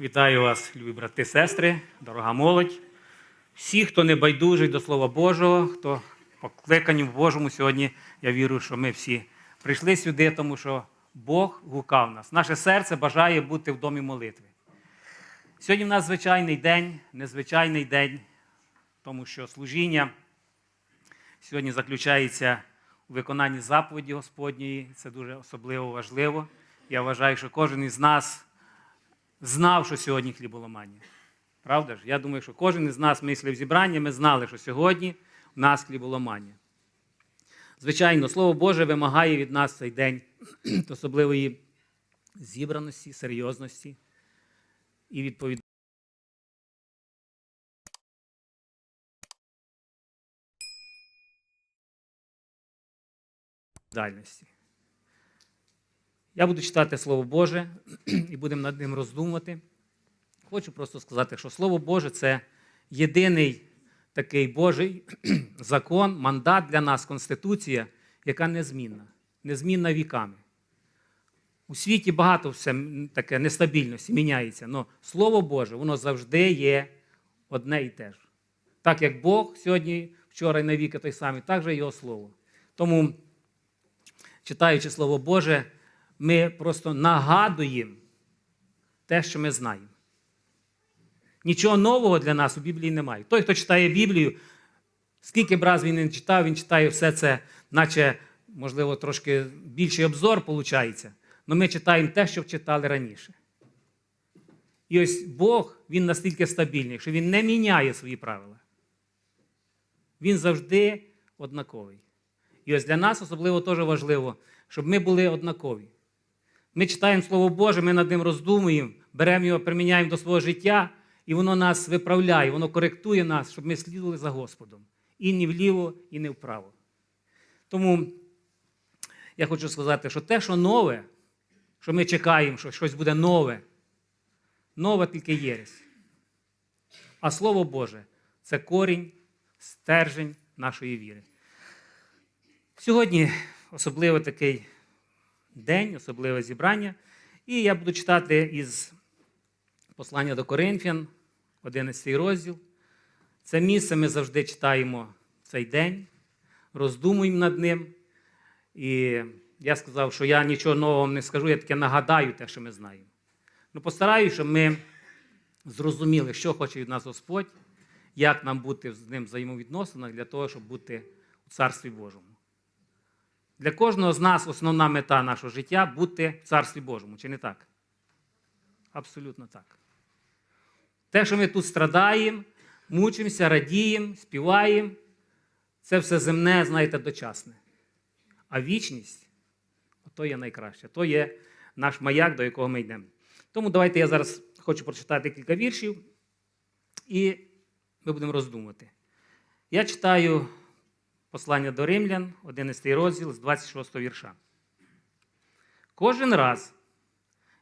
Вітаю вас, любі брати, сестри, дорога молодь. Всі, хто не байдужий до Слова Божого, хто покликані в Божому сьогодні, я вірю, що ми всі прийшли сюди, тому що Бог гукав нас. Наше серце бажає бути в домі молитви. Сьогодні в нас звичайний день, незвичайний день, тому що служіння сьогодні заключається у виконанні заповіді Господньої. Це дуже особливо важливо. Я вважаю, що кожен із нас знав, що сьогодні хліболомання. Правда ж? Я думаю, що кожен із нас мислив зібрання, ми знали, що сьогодні у нас хліболомання. Звичайно, Слово Боже вимагає від нас цей день особливої зібраності, серйозності і відповідальності. Дальності. Я буду читати Слово Боже і будемо над ним роздумувати. Хочу просто сказати, що Слово Боже це єдиний такий Божий закон, мандат для нас, Конституція, яка незмінна, незмінна віками. У світі багато все таке нестабільності, міняється, але Слово Боже, воно завжди є одне і те ж. Так як Бог сьогодні, вчора і навіки той самий, так же Його Слово. Тому, читаючи Слово Боже, ми просто нагадуємо те, що ми знаємо. Нічого нового для нас у Біблії немає. Той, хто читає Біблію, скільки б раз він не читав, він читає все це, наче, можливо, трошки більший обзор виходить. Але ми читаємо те, що читали раніше. І ось Бог, він настільки стабільний, що він не міняє свої правила. Він завжди однаковий. І ось для нас особливо теж важливо, щоб ми були однакові. Ми читаємо Слово Боже, ми над ним роздумуємо, беремо його, приміняємо до свого життя, і воно нас виправляє, воно коректує нас, щоб ми слідували за Господом. І не вліво, і не вправо. Тому я хочу сказати, що те, що нове, що ми чекаємо, що щось буде нове, нове тільки єресь. А Слово Боже це корінь, стержень нашої віри. Сьогодні особливо такий день, особливе зібрання. І я буду читати із послання до Коринфян, 11 розділ. Це місце ми завжди читаємо цей день, роздумуємо над ним. І я сказав, що я нічого нового не скажу, я таке нагадаю те, що ми знаємо. Ну, постараюся, щоб ми зрозуміли, що хоче від нас Господь, як нам бути з ним взаємовідносинах для того, щоб бути у Царстві Божому. Для кожного з нас основна мета нашого життя бути в Царстві Божому, чи не так? Абсолютно так. Те, що ми тут страдаємо, мучимося, радіємо, співаємо, це все земне, знаєте, дочасне. А вічність то є найкраще, то є наш маяк, до якого ми йдемо. Тому давайте я зараз хочу прочитати кілька віршів, і ми будемо роздумувати. Я читаю Послання до римлян, 11 розділ з 26 вірша. Кожен раз,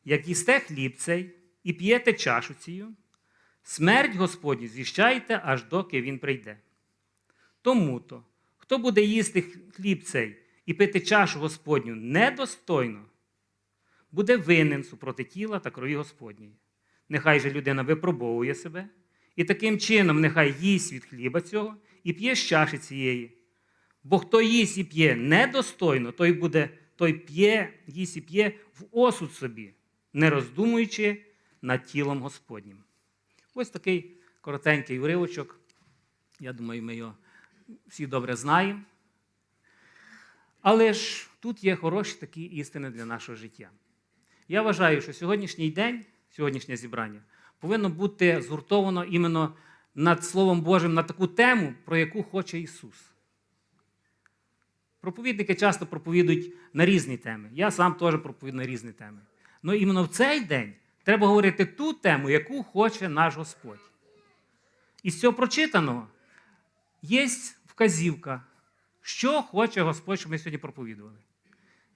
як їсте хліб цей і п'єте чашу цю, смерть Господню звіщайте, аж доки він прийде. Тому то, хто буде їсти хліб цей і пити чашу Господню недостойно, буде винен супроти тіла та крові Господньої. Нехай же людина випробовує себе, і таким чином нехай їсть від хліба цього і п'є з чаші цієї. Бо хто їсть і п'є недостойно, той буде, той п'є, їсть і п'є в осуд собі, не роздумуючи над тілом Господнім. Ось такий коротенький уривочок. Я думаю, ми його всі добре знаємо. Але ж тут є хороші такі істини для нашого життя. Я вважаю, що сьогоднішній день, сьогоднішнє зібрання, повинно бути згуртовано іменно над Словом Божим на таку тему, про яку хоче Ісус. Проповідники часто проповідують на різні теми. Я сам теж проповідую на різні теми. Але іменно в цей день треба говорити ту тему, яку хоче наш Господь. Із цього прочитаного є вказівка, що хоче Господь, щоб ми сьогодні проповідували.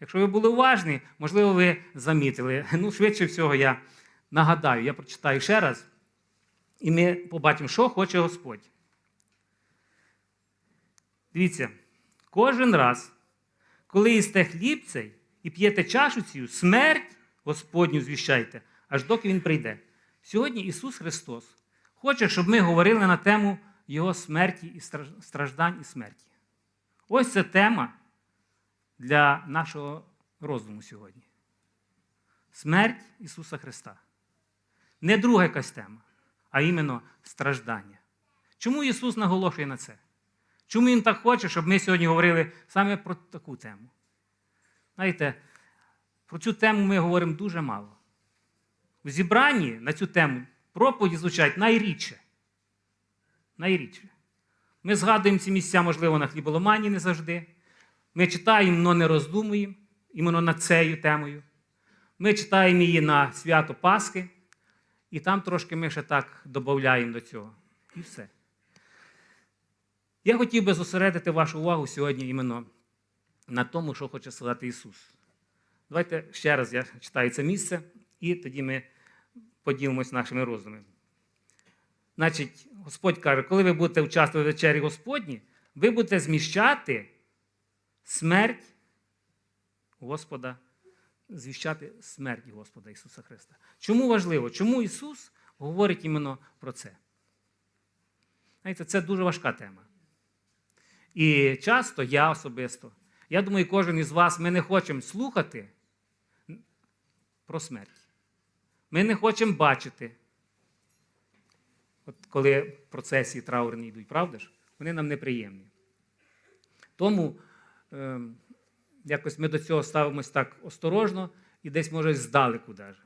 Якщо ви були уважні, можливо, ви замітили. Ну, швидше всього, я нагадаю, я прочитаю ще раз, і ми побачимо, що хоче Господь. Дивіться. Кожен раз, коли їсте хліб цей і п'єте чашу цю, смерть Господню звіщайте, аж доки він прийде. Сьогодні Ісус Христос хоче, щоб ми говорили на тему Його смерті і страждань і смерті. Ось це тема для нашого роздуму сьогодні. Смерть Ісуса Христа. Не друга якась тема, а іменно страждання. Чому Ісус наголошує на це? Чому Він так хоче, щоб ми сьогодні говорили саме про таку тему? Знаєте, про цю тему ми говоримо дуже мало. В зібранні на цю тему проповіді звучать найрідше. Найрідше. Ми згадуємо ці місця, можливо, на хліболомані не завжди. Ми читаємо, але не роздумуємо іменно над цією темою. Ми читаємо її на свято Пасхи, і там трошки ми ще так додаємо до цього. І все. Я хотів би зосередити вашу увагу сьогодні іменно на тому, що хоче сказати Ісус. Давайте ще раз я читаю це місце, і тоді ми поділимось нашими роздумами. Значить, Господь каже, коли ви будете участвувати в вечері Господні, ви будете зміщати смерть Господа, звіщати смерть Господа Ісуса Христа. Чому важливо? Чому Ісус говорить іменно про це? Знаєте, це дуже важка тема. І часто я особисто, я думаю, кожен із вас, ми не хочемо слухати про смерть. Ми не хочемо бачити, от коли процесії траурні йдуть, правда ж? Вони нам неприємні. Тому е, якось ми до цього ставимось так осторожно і десь, може, здалеку даже.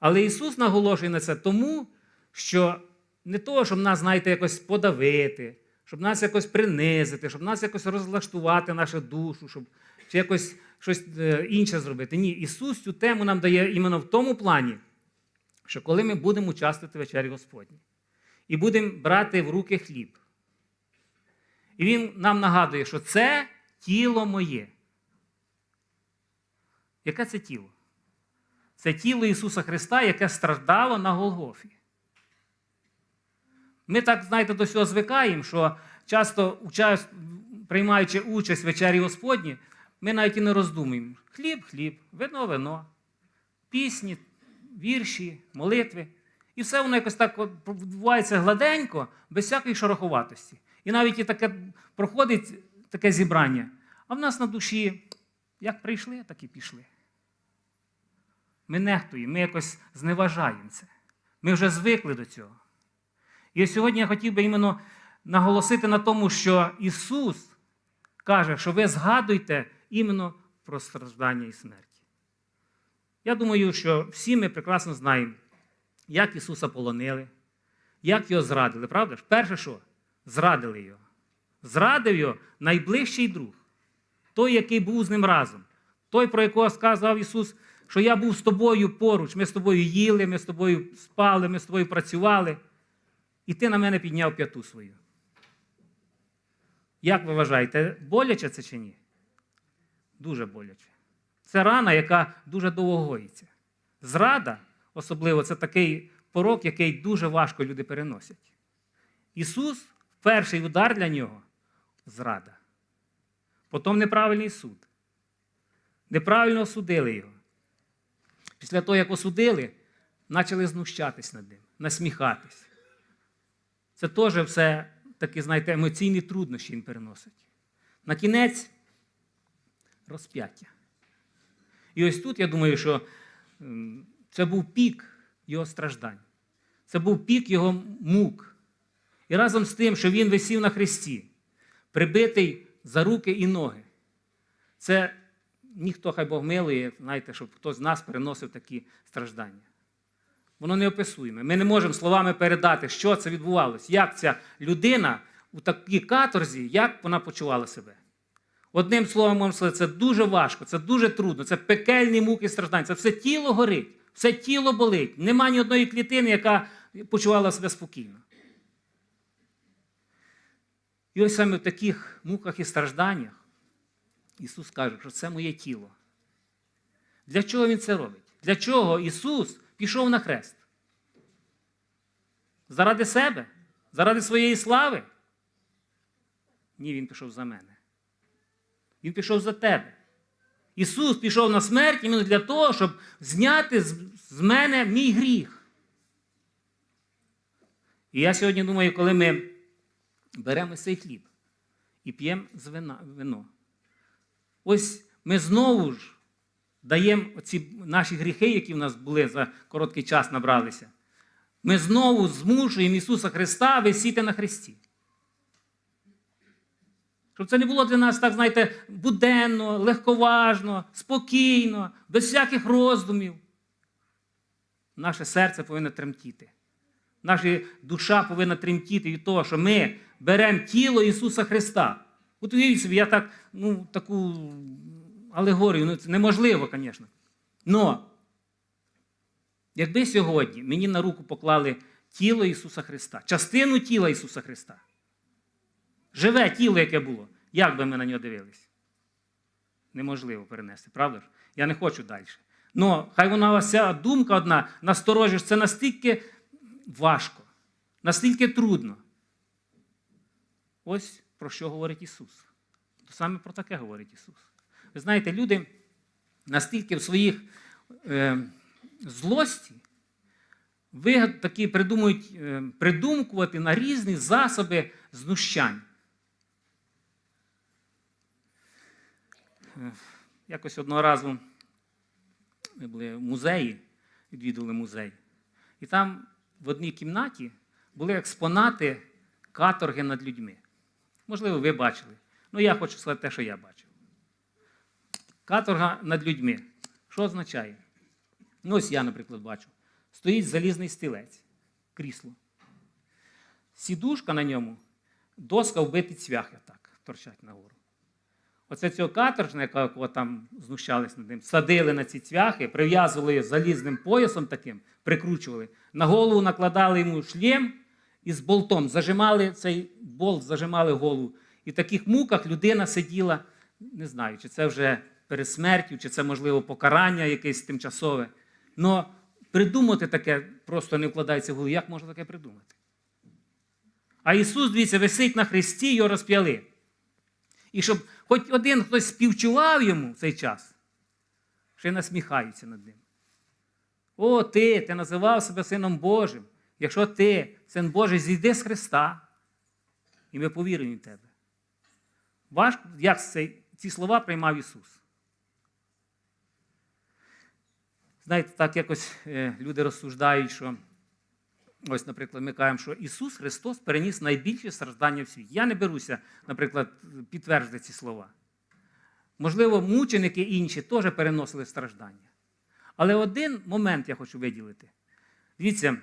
Але Ісус наголошує на це тому, що не того, щоб нас, знаєте, якось подавити, щоб нас якось принизити, щоб нас якось розлаштувати нашу душу, щоб чи якось щось е, інше зробити. Ні, Ісус цю тему нам дає іменно в тому плані, що коли ми будемо участвувати в вечері Господній і будемо брати в руки хліб, і Він нам нагадує, що це тіло моє. Яке це тіло? Це тіло Ісуса Христа, яке страждало на Голгофі. Ми так, знаєте, до цього звикаємо, що часто, приймаючи участь в вечері Господні, ми навіть і не роздумуємо. Хліб, хліб, вино, вино, пісні, вірші, молитви. І все воно якось так відбувається гладенько, без всякої шороховатості. І навіть і таке проходить таке зібрання, а в нас на душі як прийшли, так і пішли. Ми нехтуємо, ми якось зневажаємо це. Ми вже звикли до цього. І сьогодні я хотів би іменно наголосити на тому, що Ісус каже, що ви згадуєте іменно про страждання і смерть. Я думаю, що всі ми прекрасно знаємо, як Ісуса полонили, як його зрадили. Правда ж? Перше що? Зрадили його. Зрадив його найближчий друг, той, який був з ним разом, той, про якого сказав Ісус, що я був з тобою поруч, ми з тобою їли, ми з тобою спали, ми з тобою працювали, і ти на мене підняв п'яту свою. Як ви вважаєте, боляче це чи ні? Дуже боляче. Це рана, яка дуже довго гоїться. Зрада, особливо, це такий порок, який дуже важко люди переносять. Ісус, перший удар для нього зрада. Потім неправильний суд. Неправильно осудили його. Після того, як осудили, почали знущатись над ним, насміхатись. Це теж все такі, знаєте, емоційні труднощі він переносить. На кінець розп'яття. І ось тут я думаю, що це був пік його страждань. Це був пік його мук. І разом з тим, що він висів на хресті, прибитий за руки і ноги. Це ніхто, хай Бог милує, знаєте, щоб хтось з нас переносив такі страждання. Воно не описуємо. Ми не можемо словами передати, що це відбувалося, як ця людина у такій каторзі, як вона почувала себе. Одним словом, можемо сказати, це дуже важко, це дуже трудно, це пекельні муки і страждання. Це все тіло горить, все тіло болить. Нема ні одної клітини, яка почувала себе спокійно. І ось саме в таких муках і стражданнях Ісус каже, що це моє тіло. Для чого Він це робить? Для чого Ісус пішов на хрест? Заради себе? Заради своєї слави? Ні, Він пішов за мене. Він пішов за тебе. Ісус пішов на смерть іменно для того, щоб зняти з, мене мій гріх. І я сьогодні думаю, коли ми беремо цей хліб і п'ємо вино, ось ми знову ж даємо ці наші гріхи, які в нас були за короткий час набралися. Ми знову змушуємо Ісуса Христа висіти на хресті. Щоб це не було для нас, так, знаєте, буденно, легковажно, спокійно, без всяких роздумів. Наше серце повинно тремтіти. Наша душа повинна тремтіти від того, що ми беремо тіло Ісуса Христа. От уявіть собі, я так, ну, таку алегорію, ну, це неможливо, звісно. Но, якби сьогодні мені на руку поклали тіло Ісуса Христа, частину тіла Ісуса Христа, живе тіло, яке було, як би ми на нього дивились? Неможливо перенести, правда ж? Я не хочу далі. Ну, хай вона ця думка одна насторожиш, це настільки важко, настільки трудно. Ось про що говорить Ісус. То саме про таке говорить Ісус. Ви знаєте, люди настільки в своїх е, злості ви такі придумують е, придумкувати на різні засоби знущань. Е, Якось одного разу ми були в музеї, відвідували музей. І там в одній кімнаті були експонати каторги над людьми. Можливо, ви бачили. Ну, я хочу сказати те, що я бачив. Каторга над людьми. Що означає? Ну, ось я, наприклад, бачу. Стоїть залізний стілець, крісло. Сідушка на ньому, доска вбиті цвяхи так, торчать нагору. Оце цього каторжника, якого там знущались над ним, садили на ці цвяхи, прив'язували залізним поясом таким, прикручували, на голову накладали йому шлєм із болтом, зажимали цей болт, зажимали голову. І в таких муках людина сиділа, не знаю, чи це вже перед смертю, чи це, можливо, покарання якесь тимчасове. Но придумати таке просто не вкладається в голову. Як можна таке придумати? А Ісус, дивіться, висить на хресті, його розп'яли. І щоб хоч один хтось співчував йому в цей час, ще насміхаються над ним. О, ти, ти називав себе Сином Божим. Якщо ти, син Божий, зійди з Христа, і ми повіримо в тебе. Важко, як цей, ці слова приймав Ісус. Знаєте, так якось е, люди розсуждають, що ось, наприклад, ми кажемо, що Ісус Христос переніс найбільші страждання в світі. Я не беруся, наприклад, підтвердити ці слова. Можливо, мученики інші теж переносили страждання. Але один момент я хочу виділити. Дивіться,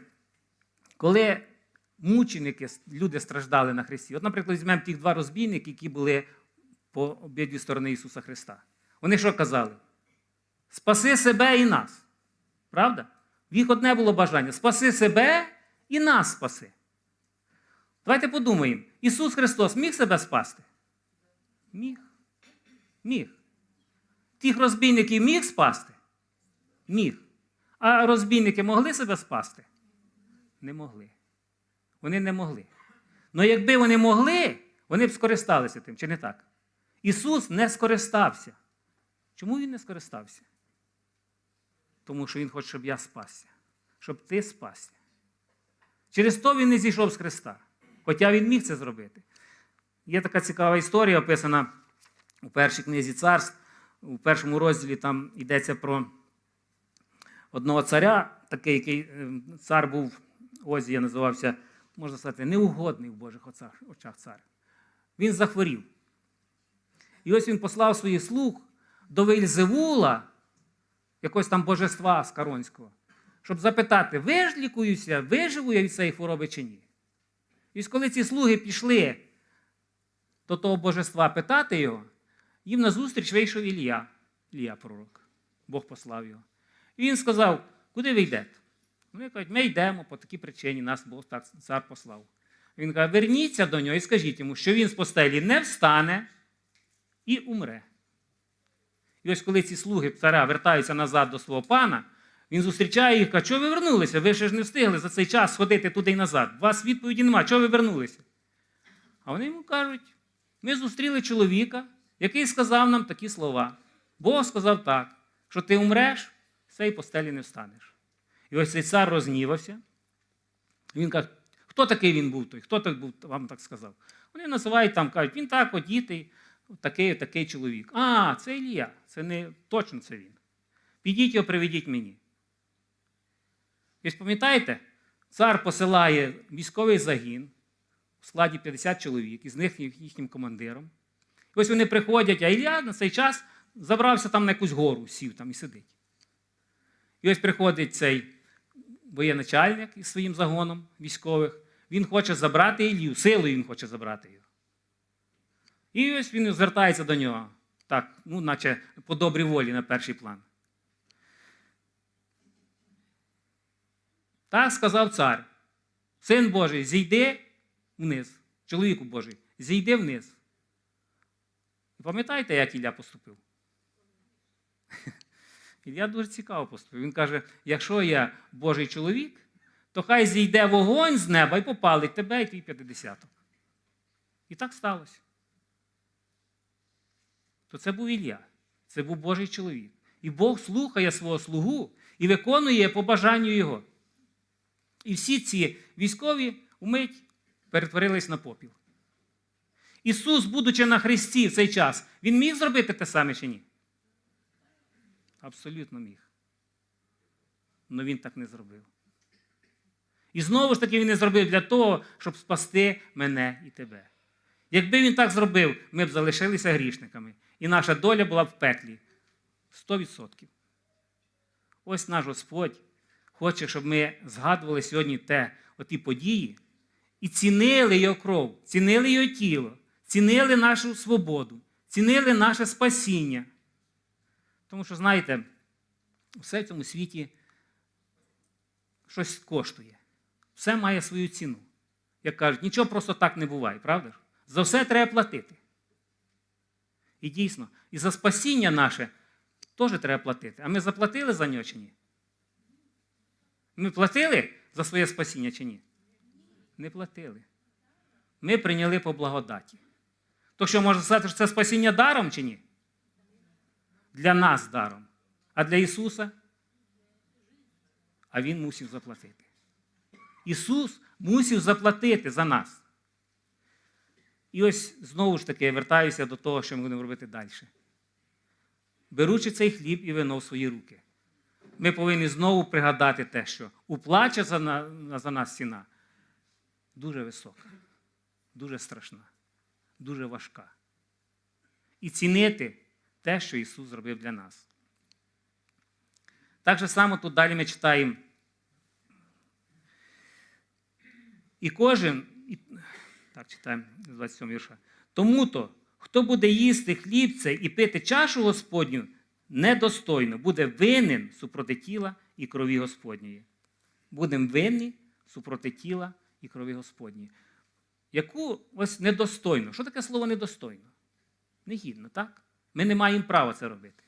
коли мученики, люди страждали на Христі, от, наприклад, візьмемо тих два розбійники, які були по обидві сторони Ісуса Христа. Вони що казали? Спаси себе і нас. Правда? В їх одне було бажання спаси себе і нас спаси. Давайте подумаємо: Ісус Христос міг себе спасти? Міг. Міг. Тих розбійників міг спасти? Міг. А розбійники могли себе спасти? Не могли. Вони не могли. Але якби вони могли, вони б скористалися тим, чи не так? Ісус не скористався. Чому Він не скористався? Тому що Він хоче, щоб я спасся, щоб ти спасся. Через то він не зійшов з Христа. Хоча він міг це зробити. Є така цікава історія, описана у першій книзі царств. У першому розділі там йдеться про одного царя, такий, який е, цар був, Озія називався, можна сказати, неугодний в Божих очах цар. Він захворів. І ось він послав своїх слуг до Вельзевула, якогось там божества Скаронського, щоб запитати, вижлікуюся, виживу я від цієї хвороби чи ні. І ось коли ці слуги пішли до того божества питати його, їм назустріч вийшов Ілля, Ілля пророк. Бог послав його. І він сказав, куди ви йдете? Вони кажуть, ми йдемо по такій причині, нас Бог так цар послав. Він каже, верніться до нього і скажіть йому, що він з постелі не встане і умре. І ось коли ці слуги царя вертаються назад до свого пана, він зустрічає їх, каже, чого ви вернулися? Ви ще ж не встигли за цей час ходити туди й назад. У вас відповіді немає, чого ви вернулися? А вони йому кажуть: ми зустріли чоловіка, який сказав нам такі слова. Бог сказав так, що ти умреш, з цієї постелі не встанеш. І ось цей цар рознівався. Він каже, Хто такий він був той? Хто так був, вам так сказав? Вони називають там, кажуть, він так одітий, такий, такий чоловік. А, це Ілія, це не точно це він. Підіть його, приведіть мені. Ви пам'ятаєте, цар посилає військовий загін у складі 50 чоловік, із них їхнім командиром. І ось вони приходять, а Ілля на цей час забрався там на якусь гору, сів там і сидить. І ось приходить цей воєначальник із своїм загоном військових. Він хоче забрати Ілью, силою він хоче забрати його. І ось він звертається до нього, так, ну, наче по добрій волі на перший план. Так сказав цар, син Божий, зійди вниз, чоловіку Божий, зійди вниз. Пам'ятаєте, як Ілля поступив? Ілля дуже цікаво поступив. Він каже: якщо я Божий чоловік, то хай зійде вогонь з неба і попалить тебе і твій п'ятидесяток. І так сталося. То це був Ілля, це був Божий чоловік. І Бог слухає свого слугу і виконує по бажанню його. І всі ці військові умить перетворились на попіл. Ісус, будучи на Христі в цей час, Він міг зробити те саме чи ні? Абсолютно міг. Але Він так не зробив. І знову ж таки він не зробив для того, щоб спасти мене і тебе. Якби він так зробив, ми б залишилися грішниками, і наша доля була б в пеклі 100%. Ось наш Господь хоче, щоб ми згадували сьогодні те, оті події, і цінили його кров, цінили його тіло, цінили нашу свободу, цінили наше спасіння. Тому що, знаєте, все в цьому світі щось коштує. Все має свою ціну. Як кажуть, нічого просто так не буває, правда? ж? За все треба платити. І дійсно, і за спасіння наше теж треба платити. А ми заплатили за нього чи ні? Ми платили за своє спасіння чи ні? Не платили. Ми прийняли по благодаті. То що можна сказати, що це спасіння даром чи ні? Для нас даром. А для Ісуса? А Він мусив заплатити. Ісус мусив заплатити за нас. І ось знову ж таки я вертаюся до того, що ми будемо робити далі. Беручи цей хліб і вино в свої руки, ми повинні знову пригадати те, що уплача за, нас ціна дуже висока, дуже страшна, дуже важка. І цінити те, що Ісус зробив для нас. Так же само тут далі ми читаємо. І кожен, так читаємо з 27 вірша. Тому-то, хто буде їсти хліб цей і пити чашу Господню, недостойно, буде винен супроти тіла і крові Господньої. Будемо винні супроти тіла і крові Господньої. Яку ось недостойно. Що таке слово недостойно? Негідно, так? Ми не маємо права це робити.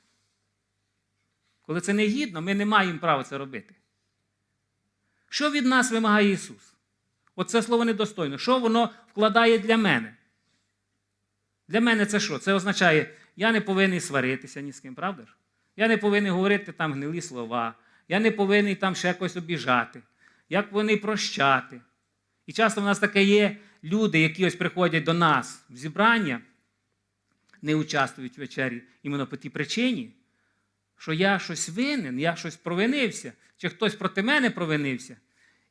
Коли це негідно, ми не маємо права це робити. Що від нас вимагає Ісус? Оце слово недостойно. Що воно вкладає для мене? Для мене це що? Це означає, я не повинен сваритися ні з ким, правда ж? Я не повинен говорити там гнилі слова, я не повинен там ще якось обіжати, я повинен прощати. І часто в нас таке є люди, які ось приходять до нас в зібрання, не участвують в вечері іменно по тій причині, що я щось винен, я щось провинився, чи хтось проти мене провинився.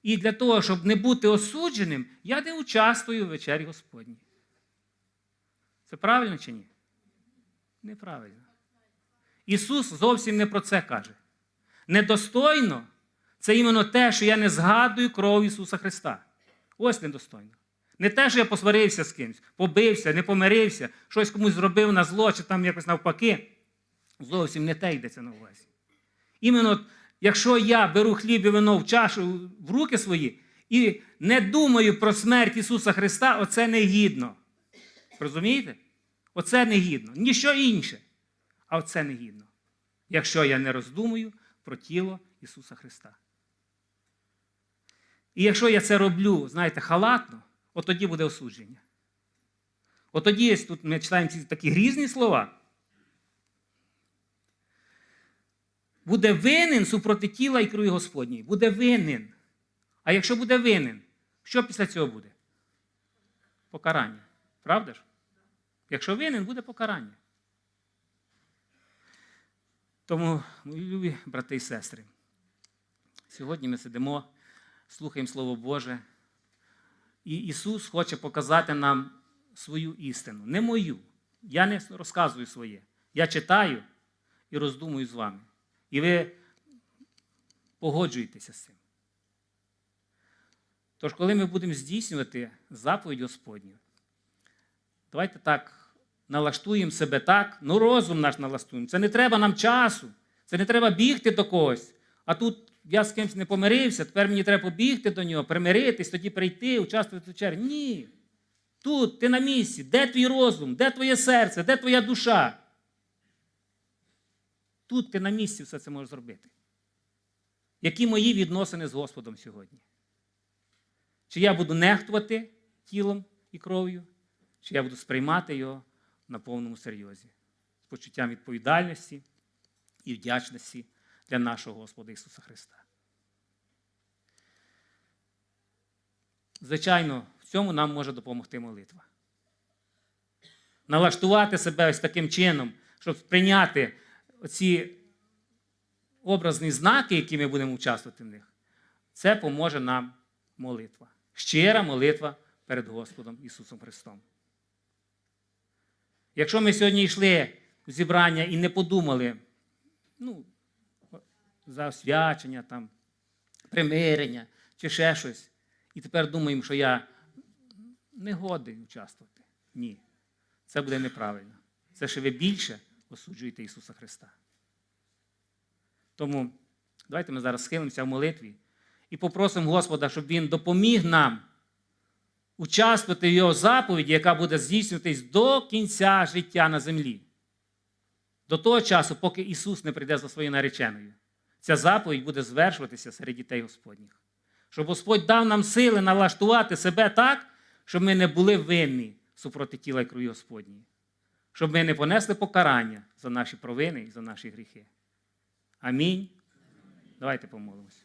І для того, щоб не бути осудженим, я не участвую в вечері Господній. Це правильно чи ні? Неправильно. Ісус зовсім не про це каже. Недостойно це іменно те, що я не згадую кров Ісуса Христа. Ось недостойно. Не те, що я посварився з кимось, побився, не помирився, щось комусь зробив на зло, чи там якось навпаки. Зовсім не те йдеться на увазі. Іменно, якщо я беру хліб і вино в чашу в руки свої і не думаю про смерть Ісуса Христа, оце негідно. Розумієте? Оце негідно. Ніщо інше. А оце негідно. Якщо я не роздумую про тіло Ісуса Христа. І якщо я це роблю, знаєте, халатно, от тоді буде осудження. От тоді тут ми читаємо ці такі грізні слова. Буде винен супроти тіла і крові Господньої. Буде винен. А якщо буде винен, Що після цього буде? Покарання. Правда ж? Якщо винен, буде покарання. Тому, мої любі брати і сестри, сьогодні ми сидимо, слухаємо Слово Боже, і Ісус хоче показати нам свою істину, не мою. Я не розказую своє. Я читаю і роздумую з вами. І ви погоджуєтеся з цим. Тож, коли ми будемо здійснювати заповідь Господню, давайте так налаштуємо себе так, ну розум наш налаштуємо. Це не треба нам часу, це не треба бігти до когось. А тут я з кимось не помирився, тепер мені треба побігти до нього, примиритись, тоді прийти, участвувати в вечері. Ні. Тут ти на місці. Де твій розум? Де твоє серце? Де твоя душа? Тут ти на місці все це можеш зробити. Які мої відносини з Господом сьогодні? Чи я буду нехтувати тілом і кров'ю, чи я буду сприймати його на повному серйозі, з почуттям відповідальності і вдячності для нашого Господа Ісуса Христа. Звичайно, в цьому нам може допомогти молитва. Налаштувати себе ось таким чином, щоб сприйняти оці образні знаки, які ми будемо участвувати в них, це поможе нам молитва. Щира молитва перед Господом Ісусом Христом. Якщо ми сьогодні йшли в зібрання і не подумали, ну, за освячення, там, примирення чи ще щось, і тепер думаємо, що я не годий участвувати. Ні. Це буде неправильно. Це ще ви більше осуджуєте Ісуса Христа. Тому давайте ми зараз схилимося в молитві і попросимо Господа, щоб Він допоміг нам участвувати в Його заповіді, яка буде здійснюватись до кінця життя на землі. До того часу, поки Ісус не прийде за своєю нареченою. Ця заповідь буде звершуватися серед дітей Господніх. Щоб Господь дав нам сили налаштувати себе так, щоб ми не були винні супроти тіла і крові Господньої. Щоб ми не понесли покарання за наші провини і за наші гріхи. Амінь. Давайте помолимося.